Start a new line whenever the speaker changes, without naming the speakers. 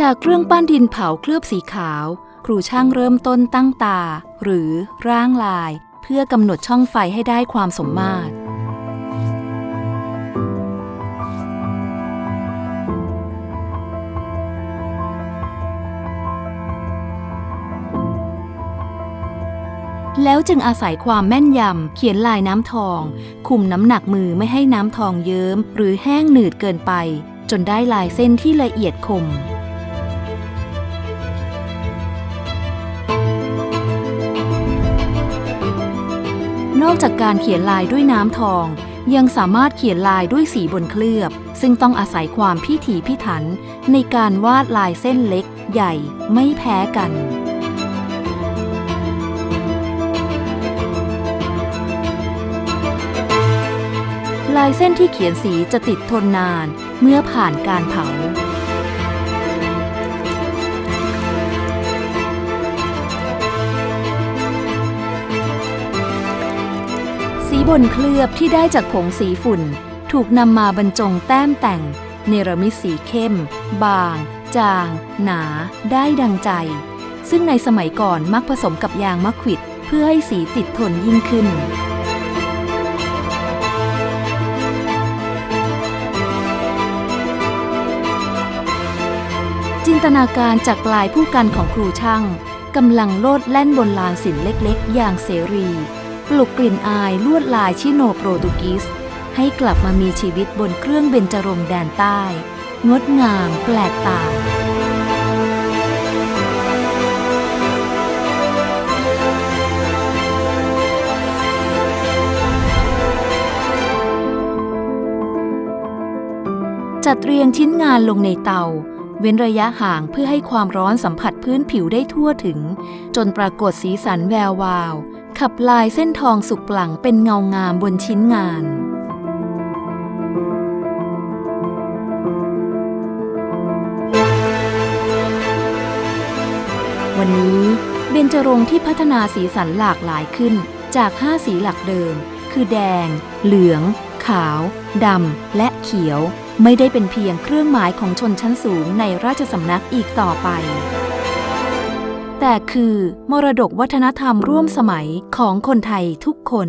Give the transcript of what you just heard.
จากเครื่องปั้นดินเผาเคลือบสีขาว ครูช่างเริ่มต้นตั้งตา หรือร่างลาย เพื่อกำหนดช่องไฟให้ได้ความสมมาตรแล้วจึงอาศัยความแม่นยำ เขียนลายน้ำทอง คุมน้ำหนักมือไม่ให้น้ำทองเยิ้ม หรือแห้งหนืดเกินไป จนได้ลายเส้นที่ละเอียดคม จากการเขียนลายด้วยน้ำทอง ยังสามารถเขียนลายด้วยสีบนเคลือบ ซึ่งต้องอาศัยความพิถีพิถัน ในการวาดลายเส้นเล็ก ใหญ่ไม่แพ้กันลายเส้นที่เขียนสีจะติดทนนานเมื่อผ่านการเผา บนเคลือบที่ได้จากผงสีฝุ่น ถูกนำมาบรรจงแต้มแต่ง เนรมิตสีเข้ม บาง จาง หนา ได้ดังใจ ซึ่งในสมัยก่อนมักผสมกับยางมะขวิด เพื่อให้สีติดทนยิ่งขึ้น จินตนาการจากลายผู้กันของครูช่างกำลังโลดแล่นบนลานศิลป์เล็กๆ อย่างเสรี ปลุกกลิ่นอายลวดลายชิโนโปรตุกิสให้กลับมามีชีวิตบนเครื่องเบญจรงแดนใต้ งดงามแปลกตาจัดเรียงชิ้นงานลงในเตา เว้นระยะห่างเพื่อให้ความร้อนสัมผัสพื้นผิวได้ทั่วถึง จนปรากฏสีสันแวววาว ขับลายเส้นทองสุกปลั่งเป็นเงางามบนชิ้นงาน วันนี้เบญจรงค์ที่พัฒนาสีสันหลากหลายขึ้นจาก 5 สีหลักเดิม คือแดง เหลือง ขาว ดำ และเขียว ไม่ได้เป็นเพียงเครื่องหมายของชนชั้นสูงในราชสำนักอีกต่อไป แต่คือมรดกวัฒนธรรมร่วมสมัยของคนไทยทุกคน